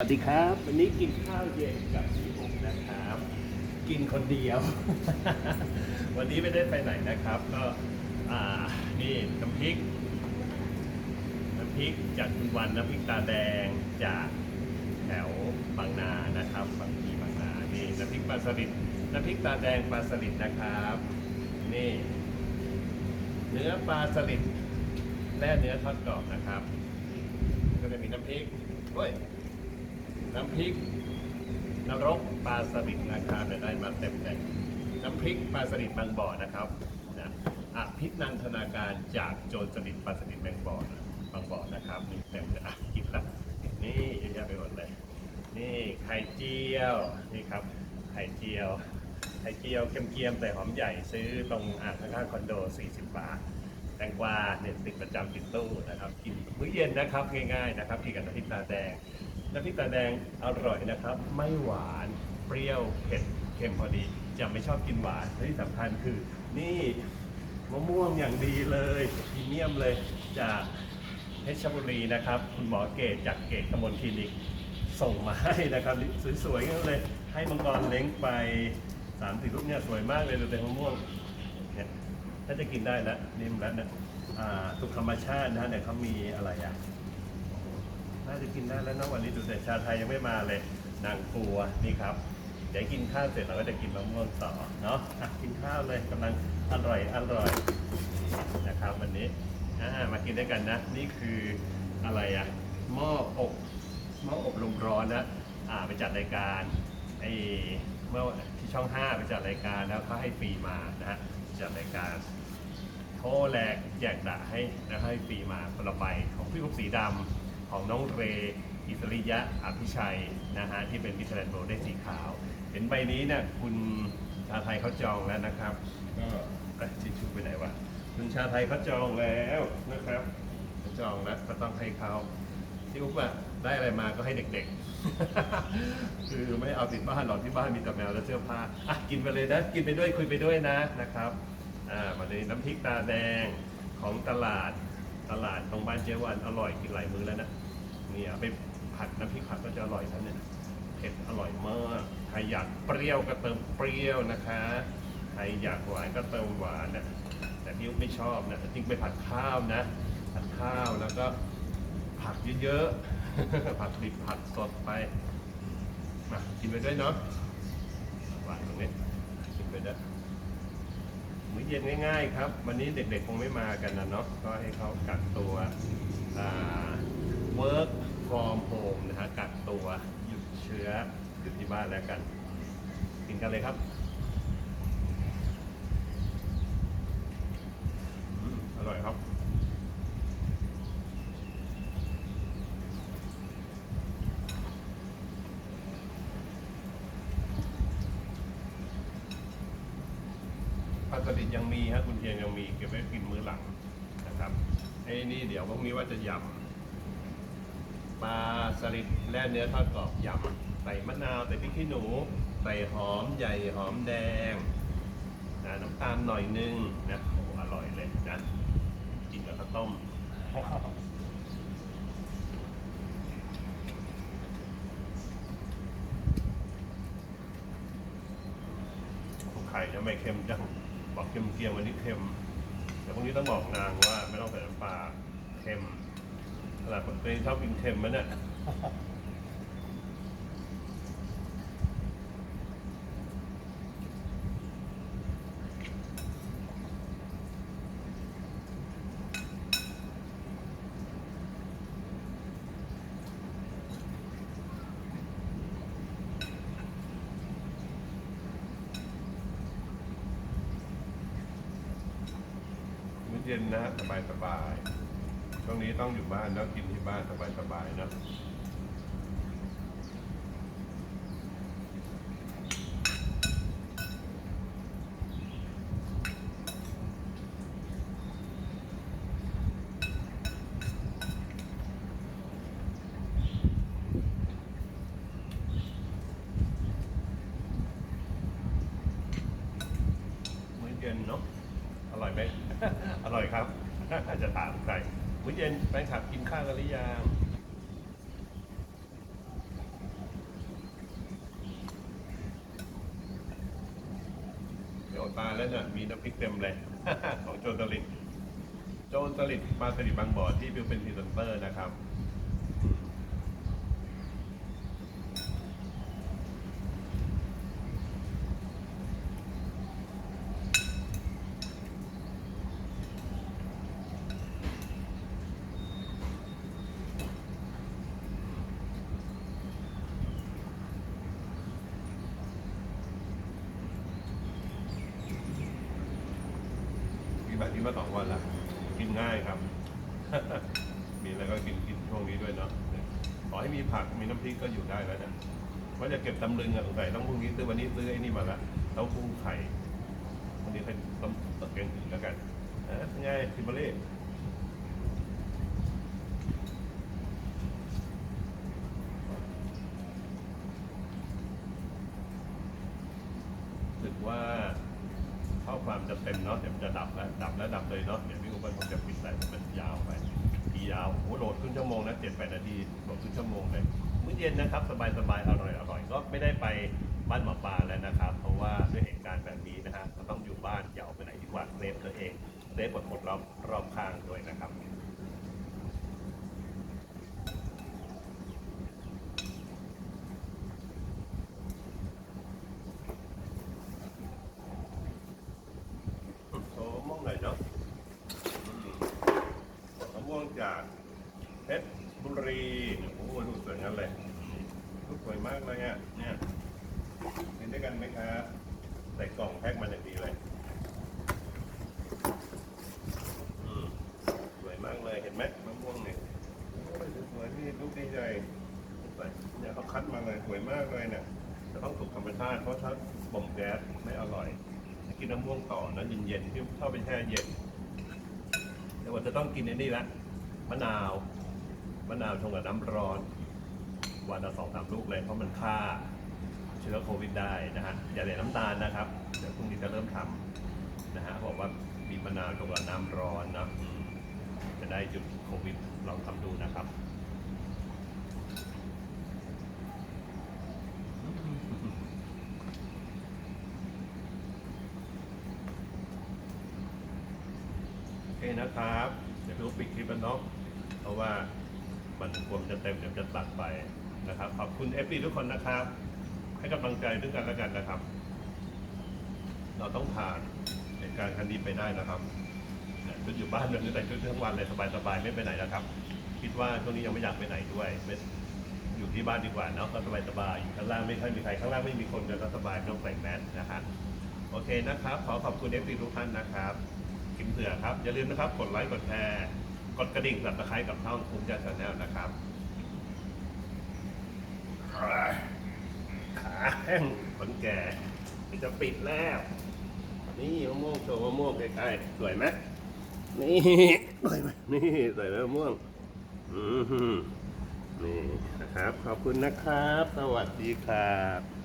สวัสดีครับ วันนี้กินข้าวเย็นกับพี่องค์นะครับ กินคนเดียว วันนี้ไม่ได้ไปไหนนะครับ ก็อ่านี่น้ำพริกน้ำพริกจากคุณวันน้ำพริกตาแดงจากแถวบางนานะครับบางทีบางนานี่น้ำพริกปลาสลิดน้ำพริกตาแดงปลาสลิดนะครับ นี่ เนื้อปลาสลิดแล่เนื้อทอดกรอบนะครับ ก็จะมีน้ำพริกเฮ้ย น้ำพริกนรกปลาสลิดนะครับเดี๋ยวได้มาเต็มเลยน้ำพริกปลาสลิดบางบ่อนะครับนะอภินันทนาการจากโจรสลิดปลาสลิดแบงบ่อนะบางบ่อนะครับนี่เต็มเลยอะกินละนี่เยอะแยะไปหมดเลยนี่ไข่เจียวนี่ครับไข่เจียวไข่เจียวเกียมๆแต่หอมใหญ่ซื้อตรงอ่างข้างคอนโด 40 บาทแตงกวาเนี่ยติดประจำติดตู้นะครับกินมื้อเย็นนะครับง่ายๆนะครับกินกับน้ำพริกตาแดง น้ำพริกตาแดงอร่อยนะครับ ไม่หวานเปรี้ยวเผ็ดเค็มพอดี จะไม่ชอบกินหวานและที่สำคัญคือ นี่มะม่วงอย่างดีเลยพรีเมียมเลยจากเพชรบุรีนะครับ คุณหมอเกตจากเกตกมลคลินิก ส่งมาให้นะครับ สวยๆกันเลย ให้มังกรเล้งไปสามสี่ลูกเนี่ยสวยมากเลยดูแต่มะม่วงเนี่ยถ้าจะกินได้แล้วนิ่มแล้วนะอ่าสุกธรรมชาตินะฮะเนี่ยเขามีอะไรอะ น่าจะกินได้แล้วนะวันนี้ดูแต่ชาไทยยังไม่มาเลยนางครัวนี่ครับ เดี๋ยวกินข้าวเสร็จเราก็จะกินมะม่วงต่อเนาะอะกินข้าวเลยกำลังอร่อยอร่อยนะครับวันนี้อ่ามากินด้วยกันนะ นี่คืออะไรอะหม้ออบหม้ออบลมร้อนนะอ่าไปจัดรายการไอ้เมื่อที่ช่อง 5 ไปจัดรายการแล้วเขาให้ฟรีมานะฮะจัดรายการโทรแหลกแจกด่าให้นะให้ฟรีมาคนละใบของพี่ลูกสีดำ ของน้องเรอิสริยะอภิชัยนะฮะที่เป็นมิสแลนโบได้สีขาว เห็นใบนี้เนี่ยคุณชาไทยเขาจองแล้วนะครับ ก็เอ้ยชิชชูไปไหนวะคุณชาไทยเขาจองแล้วนะครับเขาจองแล้วก็ต้องให้เขาที่อุ๊บอะได้อะไรมาก็ให้เด็กๆ คือไม่เอาติดบ้านหรอกที่บ้านมีแต่แมวและเสื้อผ้าอะกินไปเลยนะกินไปด้วยคุยไปด้วยนะนะครับอ่ามาเลยน้ำพริกตาแดงของตลาดตลาดตรงบ้านเจวันอร่อยกินหลายมื้อแล้วนะ นี่เอาไปผัดน้ำพริกผัดก็จะอร่อยท่านเนี่ยเผ็ดอร่อยมากใครอยากเปรี้ยวก็เติมเปรี้ยวนะคะใครอยากหวานก็เติมหวานนะแต่พี่อุ๊บไม่ชอบนะจริงไปผัดข้าวนะ ผัดข้าวแล้วก็ผักเยอะๆ ผัดดิบผัดสดไปมากินไปด้วยเนาะหวานตรงนี้กินไปด้วยมื้อเย็นง่ายๆครับ วันนี้เด็กๆคงไม่มากันนะเนาะก็ให้เขากักตัวอ่า work from home นะฮะกักตัวหยุด เชื้ออยู่ที่บ้านแล้วกันกินกันเลยครับอร่อยครับปลาสลิดยังมีฮะคุณเทียนยังมีเก็บไว้กินมื้อหลังนะครับไอ้นี่เดี๋ยวพรุ่งนี้ว่าจะยำ ปลาสลิดแล่เนื้อทอดกรอบยำใส่มะนาวใส่พริกขี้หนู ใส่หอมใหญ่หอมแดงนะน้ำตาลหน่อยนึงนะโอ้อร่อยเลยนะกินกับข้าวต้มไข่ทำไม่เค็มจังบอกเค็มเกียววันนี้เค็มแต่พรุ่งนี้ต้องบอกนางว่าไม่ต้องใส่น้ำปลาเค็ม นาดคนเคยชอบกินเค็มมันเนี่ยมื้อเย็นนะสบายสบาย ช่วงนี้ต้องอยู่บ้านแล้วกินที่บ้านสบายสบายๆนะมื้อเย็นเนาะอร่อยไหม อร่อยครับอาจจะถามใคร มื้อเย็นแฟนคลับกินข้าวกันหรือยังเดี๋ยวตาแล้วเนี่ยมีน้ำพริกเต็มเลย ของโจนสลิดโจนสลิดปลาสลิดบางบ่อที่พิวเป็นพรีเซนเตอร์นะครับ แบบนี้มาสองวันละกินง่ายครับ มีอะไรก็กินกินช่วงนี้ด้วยเนาะขอให้มีผักมีน้ำพริกก็อยู่ได้แล้วนะว่าจะเก็บตำลึงอะสงสัยต้องพรุ่งนี้ซื้อวันนี้ซื้อไอ้นี่มาละเต้าหู้ไข่วันนี้ใครต้มตะเกียงถึงแล้วกันเอ๊ะไงคิมเบอรรี่สึกว่า ข้อความจะ เนาะเดี๋ยวมันจะดับแล้วดับแล้วดับเลยเนาะเดี๋ยวพี่อุปนคงจะปิดไปมันยาวไปทียาวโอ้โหโหลดครึ่งชั่วโมงนะเจ็ดแปดนาทีโหลดครึ่งชั่วโมงเลยมื้อเย็นนะครับสบายสบายอร่อยอร่อยก็ไม่ได้ไปบ้านหมอปลาแล้วนะครับ เพราะว่าด้วยเหตุการณ์แบบนี้นะฮะก็ต้องอยู่บ้านอย่าออกไปไหนดีกว่าเซฟตัวเองเซฟคนรอบรอบข้างด้วยนะครับ โอ้ม่วงหน่อยเนาะอืมมะม่วงจาก เพชรบุรีโอ้โหดูสวยงั้นเลยดูสวยมากเลยอะเนี่ยเห็นด้วยกันไหมครับใส่กล่องแพ็คมาอย่างดีเลยอืมสวยมากเลยเห็นไหมมะม่วงเนี่ยสวยที่ลูกดีใจเนี่ยเขาคัดมาเลยสวยมากเลยเนี่ยจะต้องถูกธรรมชาติเพราะถ้าบ่มแก๊สไม่อร่อยกินน้ำม่วงต่อนะเย็นๆที่ชอบไปแช่เย็นแต่ว่าจะต้องกินไอ้นี่ละมะนาว มะนาวชงกับน้ำร้อน วันละสองสามลูกเลยเพราะมันฆ่าเชื้อโควิดได้นะฮะอย่าใส่น้ำตาลนะครับ เดี๋ยวพรุ่งนี้จะเริ่มทำนะฮะบอกว่ามีมะนาวชงกับน้ำร้อนนะจะได้หยุดโควิดลองทำดูนะครับโอเคนะครับ เดี๋ยวดูปิดคลิปแล้วเนาะเพราะว่า มันกลัวมจะเต็มเดี๋ยวจะตัดไปนะครับ ขอบคุณเอฟดีทุกคนนะครับ ให้กำลังใจด้วยกันแล้วกันนะครับ เราต้องผ่านเหตุการณ์ครั้งนี้ไปได้นะครับเนี่ยชุดอยู่บ้านเลยแต่ชุดทั้งวันเลยสบายๆไม่ไปไหนนะครับ คิดว่าช่วงนี้ยังไม่อยากไปไหนด้วยอยู่ที่บ้านดีกว่าเนาะก็สบายๆอยู่ข้างล่างไม่ค่อยมีใครข้างล่างไม่มีคนก็สบายต้องใส่แมสนะครับโอเคนะครับ ขอขอบคุณเอฟดีทุกท่านนะครับกิมเสือครับ อย่าลืมนะครับ กดไลค์กดแชร์ กดกระดิ่งสับตะไคร้กับช่องคุ้มใจชาแนลนะครับขาแห้งขนแก่จะปิดแล้ว นี่มะม่วงโชว์มะม่วงใกล้ๆสวยไหมนี่สวยไหมนี่สวยไหมมะม่วงอือหือนี่นะครับ ขอบคุณนะครับ สวัสดีครับ